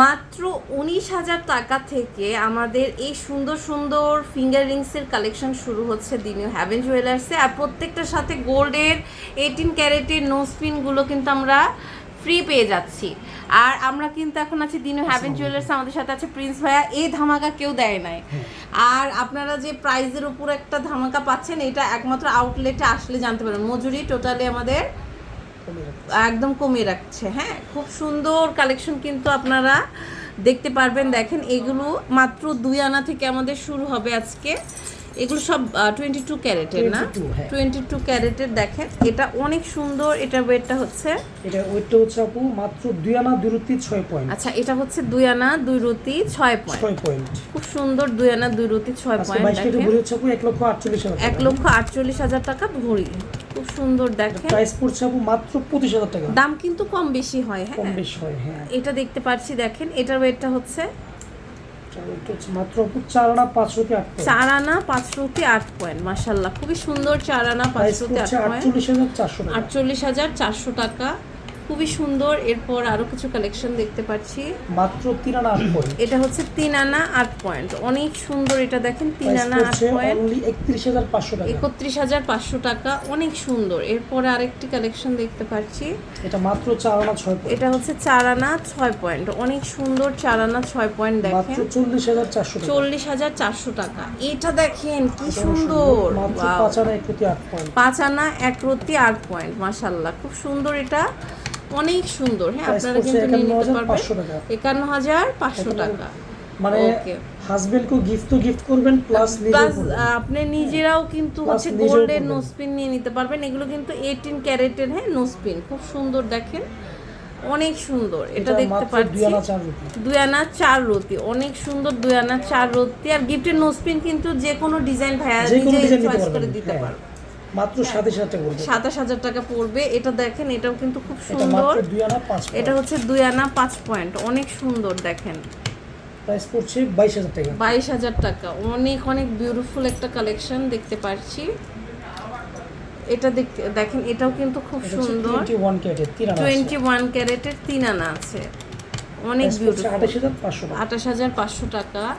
মাত্র উনিশ হাজার টাকা থেকে আমাদের এই সুন্দর সুন্দর ফিঙ্গার রিংসের কালেকশন শুরু হচ্ছে দিনীয় হ্যাভেন জুয়েলার্সে আর প্রত্যেকটার সাথে গোল্ডের এইটিন ক্যারেটের নো স্পিনগুলো কিন্তু আমরা ফ্রি পেয়ে যাচ্ছি। আর আমরা কিন্তু এখন আছি দিনু হ্যাভেন জুয়েলার্স আমাদের সাথে আছে প্রিন্স ভাইয়া। এই ধামাকা কেউ দেয় নাই। আর আপনারা যে প্রাইজের উপর একটা ধামাকা পাচ্ছেন এটা একমাত্র আউটলেটে আসলে জানতে পারবেন। মজুরি টোটালি আমাদের একদম কমিয়ে রাখছে হ্যাঁ। খুব সুন্দর কালেকশন কিন্তু আপনারা দেখতে পারবেন। দেখেন এগুলো মাত্র দুই আনা থেকে আমাদের শুরু হবে আজকে। এগুলো সব টোয়েন্টি টু ক্যারেটের না? 22, হ্যাঁ। টোয়েন্টি টু ক্যারেটের দেখেন। এটা অনেক সুন্দর এটার ওয়েটটা হচ্ছে এটা ওয়েটটা হচ্ছে আপু মাত্র দুই আনা দুই রুটি ছয় পয়েন্ট আচ্ছা এটা হচ্ছে দুই আনা দুই রুটি ছয় পয়েন্ট ছয় পয়েন্ট খুব সুন্দর দুই আনা দুই রুটি ছয় পয়েন্ট এক লক্ষ আটচল্লিশ হাজার এক লক্ষ আটচল্লিশ হাজার টাকা ভরি। সুন্দর দেখেন। প্রাইস পড়ছে আপু মাত্র পঁচিশ হাজার টাকা। দাম কিন্তু কম বেশি হয় কম হ্যাঁ বেশি হয় হ্যাঁ। এটা দেখতে পাচ্ছি দেখেন এটার ওয়েটটা হচ্ছে হচ্ছে মাত্র চার আনা পাঁচ রুপি আট পয়েন্ট চার আনা পাঁচশোতে আট পয়েন্ট মাসাল্লাহ খুবই সুন্দর চার আনা পাঁচ রুপি আট পয়েন্ট আটচল্লিশ হাজার চারশো টাকা। খুবই সুন্দর এরপর আরও কিছু কালেকশন দেখতে পাচ্ছি। মাত্র তিন আনা আট পয়েন্ট এটা হচ্ছে তিন আনা আট পয়েন্ট অনেক সুন্দর এটা দেখেন তিন আনা আট পয়েন্ট একত্রিশ হাজার পাঁচশো টাকা। একত্রিশ হাজার পাঁচশো টাকা অনেক সুন্দর। এরপরে আরেকটি কালেকশন দেখতে পাচ্ছি। এটা মাত্র চার আনা ছয় পয়েন্ট এটা হচ্ছে চার আনা ছয় পয়েন্ট অনেক সুন্দর চার আনা ছয় পয়েন্ট দেখেন। চল্লিশ হাজার চারশো টাকা। চল্লিশ হাজার চারশো টাকা। এটা দেখেন কি সুন্দর। পাঁচ আনা এক রুটি আট পয়েন্ট পাঁচ আনা এক আট পয়েন্ট মাশাল্লাহ খুব সুন্দর এটা। অনেক সুন্দর। হ্যাঁ আপনারা কিন্তু নিয়ে নিতে 51,500 পারবেন। একান্ন হাজার পাঁচশো টাকা। মানে Okay. হাজবেন্ডকে গিফট তো গিফট করবেন প্লাস প্লাস আপনি নিজেরাও কিন্তু হচ্ছে নিজেও গোল্ডের। নোসপিন নিয়ে নিতে পারবেন। এগুলো কিন্তু এইটিন ক্যারেটের হ্যাঁ নোসপিন খুব সুন্দর দেখেন। অনেক সুন্দর। এটা দেখতে দুই পাচ্ছি। দুই আনা চার রতি অনেক সুন্দর দুই আনা চার রতি আর গিফটের নোসপিন কিন্তু যে কোনো ডিজাইন ভাইয়া নিজে চয়েস করে দিতে হ্যাঁ। পারবে মাত্র সাথে সাথে করবে সাতাশ হাজার টাকা পড়বে। এটা দেখেন এটাও কিন্তু খুব সুন্দর। এটা হচ্ছে দুই আনা পাঁচ পয়েন্ট অনেক সুন্দর দেখেন। প্রাইস পড়ছে বাইশ হাজার টাকা। বাইশ হাজার টাকা। অনেক অনেক বিউটিফুল একটা কালেকশন দেখতে পাচ্ছি। এটা দেখ- দেখেন এটাও কিন্তু খুব সুন্দর। টোয়েন্টি ওয়ান ক্যারেটের তিন আনা আছে। অনেক বিউটিফুল আঠাশ হাজার পাঁচশো টাকা। আঠাশ হাজার পাঁচশো টাকা।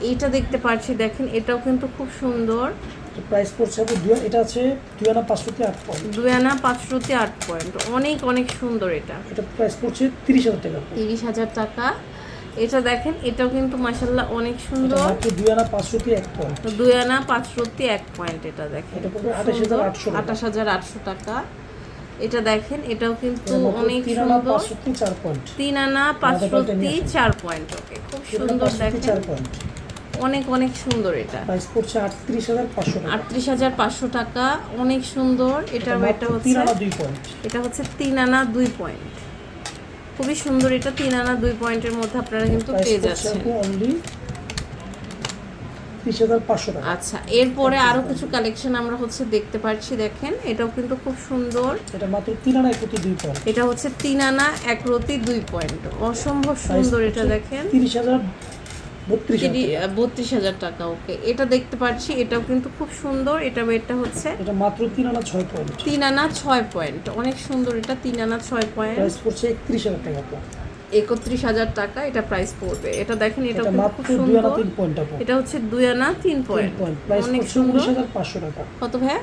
এইটা দেখতে পাচ্ছি দেখেন এটাও কিন্তু খুব সুন্দর। প্রাইস পড়ছে আপু দুই এটা আছে দুই আনা পাঁচশোতে আট পয়েন্ট দুই আনা পাঁচশোতে আট পয়েন্ট অনেক অনেক সুন্দর এটা। এটা প্রাইস পড়ছে তিরিশ হাজার টাকা। তিরিশ হাজার টাকা। এটা দেখেন এটাও কিন্তু মাসাল্লাহ অনেক সুন্দর। দুই আনা পাঁচশোতে এক পয়েন্ট দুই আনা পাঁচশোতে এক পয়েন্ট এটা দেখেন। এটা পড়বে 28,800 টাকা। আঠাশ হাজার আটশো টাকা। এটা দেখেন এটাও কিন্তু অনেক সুন্দর। তিন আনা পাঁচশোতে চার পয়েন্ট ওকে। খুব সুন্দর দেখেন। অনেক অনেক সুন্দর এটা। প্রাইস পড়ছে আটত্রিশ হাজার পাঁচশো টাকা। আটত্রিশ হাজার পাঁচশো টাকা অনেক সুন্দর। ওয়েটটা তিন হচ্ছে আনা দুই পয়েন্ট এটা হচ্ছে তিন আনা দুই পয়েন্ট খুবই সুন্দর এটা তিন আনা দুই পয়েন্টের মধ্যে আপনারা কিন্তু পেয়ে যাচ্ছেন। অনলি টাকা। আচ্ছা এরপরে আরও কিছু কালেকশন আমরা হচ্ছে দেখতে পাচ্ছি দেখেন। এটাও কিন্তু খুব সুন্দর। এটা মাত্র তিন আনা একটি দুই পয়েন্ট এটা হচ্ছে তিন আনা এক রতি দুই পয়েন্ট অসম্ভব সুন্দর এটা দেখেন। তিরিশ হাজার বত্রিশ হাজার টাকা। ওকে। এটা দেখতে পাচ্ছি এটাও কিন্তু খুব সুন্দর এটা ওয়েটটা হচ্ছে এটা মাত্র তিন আনা ছয় পয়েন্ট। তিন আনা ছয় পয়েন্ট অনেক সুন্দর এটা তিন আনা ছয় পয়েন্ট। প্রাইস পড়ছে একত্রিশ হাজার টাকা একত্রিশ হাজার টাকা এটা প্রাইস পড়বে। এটা দেখেন এটা খুব সুন্দর। এটা হচ্ছে দুই আনা তিন পয়েন্ট। অনেক সুন্দর। কত ভাইয়া?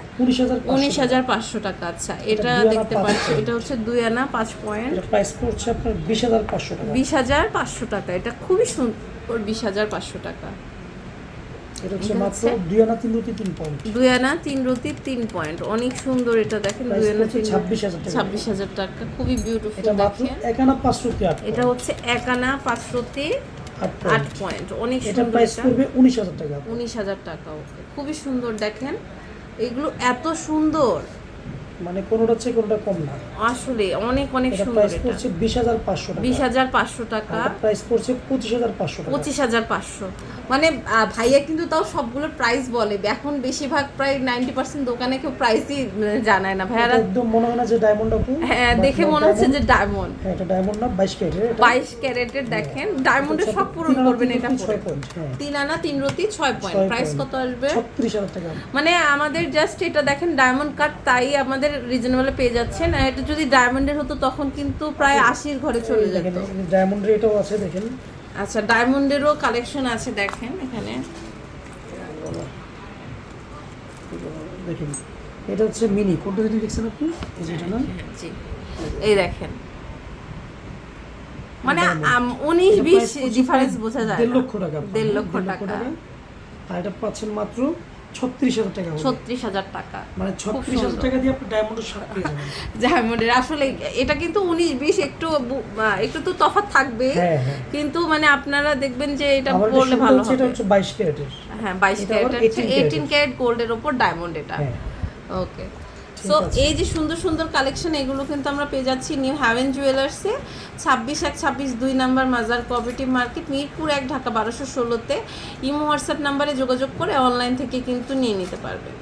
উনিশ হাজার পাঁচশো টাকা। আচ্ছা। এটা দেখতে পাঁচ পাচ্ছি এটা হচ্ছে দুই আনা পাঁচ পয়েন্ট। প্রাইস পড়ছে আপনার বিশ হাজার পাঁচশো টাকা। বিশ হাজার পাঁচশো টাকা এটা খুবই সুন্দর বিশ হাজার পাঁচশো টাকা। এটা হচ্ছে এটা মাত্র হচ্ছে- দুই আনা তিন রুটি তিন পয়েন্ট দুই আনা তিন রতি তিন পয়েন্ট অনেক সুন্দর এটা দেখেন দুই আনা তিন ছাব্বিশ হাজার টাকা। ছাব্বিশ হাজার টাকা খুবই বিউটিফুল দেখেন। এক আনা এটা হচ্ছে এক আনা পাঁচশোতে আট পয়েন্ট অনেক সুন্দর প্রাইস এটা। উনিশ হাজার টাকা। উনিশ হাজার টাকা ওকে। খুবই সুন্দর দেখেন। এগুলো এত সুন্দর। মানে কোনোটা চেয়ে কোনোটা কম না। আসলে অনেক অনেক সুন্দর প্রাইস পড়ছে বিশ হাজার পাঁচশো টাকা। বিশ হাজার পাঁচশো টাকা। প্রাইস পড়ছে পঁচিশ হাজার পাঁচশো পঁচিশ হাজার পাঁচশো। মানে ভাইয়া কিন্তু তাও সবগুলোর প্রাইস বলে। এখন বেশিরভাগ প্রায় নাইনটি পার্সেন্ট দোকানে কেউ প্রাইসই জানায় না। ভাইয়ারা একদম মনে হয় না যে ডায়মন্ড আপু। হ্যাঁ দেখে মনে হচ্ছে যে ডায়মন্ড হ্যাঁ এটা ডায়মন্ড না বাইশ ক্যারেটের বাইশ ক্যারেটের দেখেন। ডায়মন্ডের সব পূরণ করবেন এটা ছয় পয়েন্ট হ্যাঁ। তিন আনা তিন রতি ছয় পয়েন্ট প্রাইস কত আসবে? ছত্রিশ হাজার টাকা। মানে আমাদের জাস্ট এটা দেখেন ডায়মন্ড কাট তাই আমাদের আমাদের রিজনেবলে পেয়ে যাচ্ছেন। আর এটা যদি ডায়মন্ডের হতো তখন কিন্তু প্রায় আশির ঘরে চলে যেত। ডায়মন্ড রেটও আছে দেখেন। আচ্ছা ডায়মন্ডেরও কালেকশন আছে দেখেন এখানে। দেখেন এটা হচ্ছে মিনি কোনটা যদি দেখছেন আপনি এই যে এটা না? জি এই দেখেন। মানে। উনিশ বিশ ডিফারেন্স বোঝা যায় দেড় লক্ষ টাকা। দেড় লক্ষ টাকা। আর এটা পাচ্ছেন মাত্র ছত্রিশ হাজার টাকা ছত্রিশ হাজার টাকা। মানে ছত্রিশ হাজার টাকা দিয়ে আপনি ডায়মন্ডের শার্ট পেয়ে যাবেন। ডায়মন্ডের আসলে এটা কিন্তু উনিশ বিশ একটু একটু তো তফাৎ থাকবে। হ্যাঁ হ্যাঁ। কিন্তু মানে আপনারা দেখবেন যে এটা পড়লে ভালো হবে এটা হচ্ছে বাইশ ক্যারেটের। হ্যাঁ বাইশ এটা আবার ক্যারেট 18 এইটিন ক্যারেট গোল্ডের ওপর ডায়মন্ড এটা। হ্যাঁ। ওকে ঠিক সো এই যে সুন্দর সুন্দর কালেকশন এগুলো কিন্তু আমরা পেয়ে যাচ্ছি নিউ হ্যাভেন জুয়েলার্সে ছাব্বিশ এক ছাব্বিশ দুই নাম্বার মাজার কোঅপারেটিভ মার্কেট মিরপুর এক ঢাকা বারোশো ষোলোতে। ইমো হোয়াটসঅ্যাপ নাম্বারে যোগাযোগ করে অনলাইন থেকে কিন্তু নিয়ে নিতে পারবেন